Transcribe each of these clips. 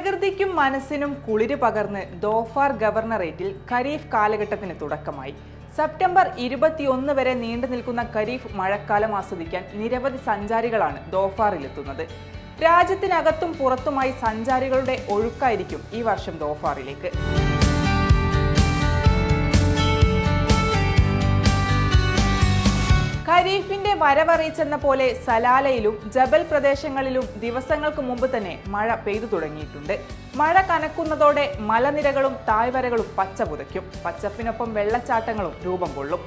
പ്രകൃതിക്കും മനസ്സിനും കുളിര് പകർന്ന് ദോഫാർ ഗവർണറേറ്റിൽ ഖരീഫ് കാലഘട്ടത്തിന് തുടക്കമായി. സെപ്റ്റംബർ ഇരുപത്തിയൊന്ന് വരെ നീണ്ടു നിൽക്കുന്ന ഖരീഫ് മഴക്കാലം ആസ്വദിക്കാൻ നിരവധി സഞ്ചാരികളാണ് ദോഫാറിലെത്തുന്നത്. രാജ്യത്തിനകത്തും പുറത്തുമായി സഞ്ചാരികളുടെ ഒഴുക്കായിരിക്കും ഈ വർഷം ദോഫാറിലേക്ക്. വരവറിയിച്ചെന്ന പോലെ സലാലയിലും ജബൽ പ്രദേശങ്ങളിലും ദിവസങ്ങൾക്ക് മുമ്പ് തന്നെ മഴ പെയ്തു തുടങ്ങിയിട്ടുണ്ട്. മഴ കനക്കുന്നതോടെ മലനിരകളും താഴ്വരകളും പച്ച പുതയ്ക്കും. പച്ചപ്പിനൊപ്പം വെള്ളച്ചാട്ടങ്ങളും രൂപം കൊള്ളും.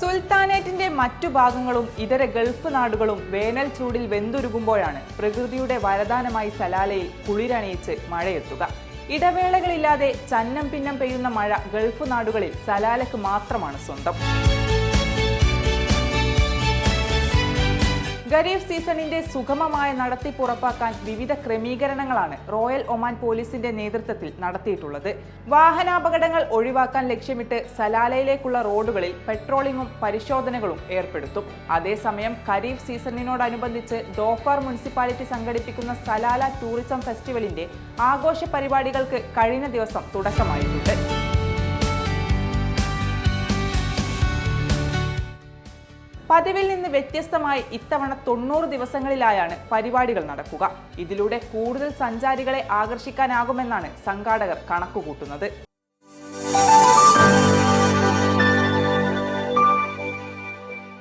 സുൽത്താനേറ്റിന്റെ മറ്റു ഭാഗങ്ങളും ഇതര ഗൾഫ് നാടുകളും വേനൽ ചൂടിൽ വെന്തുരുകുമ്പോഴാണ് പ്രകൃതിയുടെ വരദാനമായി സലാലയിൽ കുളിരണിയിച്ച് മഴയെത്തുക. ഇടവേളകളില്ലാതെ ചന്നം പിന്നം പെയ്യുന്ന മഴ ഗൾഫ് നാടുകളിൽ സലാലക്ക് മാത്രമാണ് സ്വന്തം. ഖരീഫ് സീസണിന്റെ സുഗമമായ നടത്തിപ്പ് ഉറപ്പാക്കാൻ വിവിധ ക്രമീകരണങ്ങളാണ് റോയൽ ഒമാൻ പോലീസിന്റെ നേതൃത്വത്തിൽ നടത്തിയിട്ടുള്ളത്. വാഹനാപകടങ്ങൾ ഒഴിവാക്കാൻ ലക്ഷ്യമിട്ട് സലാലയിലേക്കുള്ള റോഡുകളിൽ പെട്രോളിങ്ങും പരിശോധനകളും ഏർപ്പെടുത്തും. അതേസമയം ഖരീഫ് സീസണിനോടനുബന്ധിച്ച് ദോഫാർ മുനിസിപ്പാലിറ്റി സംഘടിപ്പിക്കുന്ന സലാല ടൂറിസം ഫെസ്റ്റിവലിന്റെ ആഘോഷ പരിപാടികൾക്ക് കഴിഞ്ഞ ദിവസം തുടക്കമായിട്ടുണ്ട്. പതിവിൽ നിന്ന് വ്യത്യസ്തമായി ഇത്തവണ തൊണ്ണൂറ് ദിവസങ്ങളിലായാണ് പരിപാടികൾ നടക്കുക. ഇതിലൂടെ കൂടുതൽ സഞ്ചാരികളെ ആകർഷിക്കാനാകുമെന്നാണ് സംഘാടകർ കണക്കുകൂട്ടുന്നത്.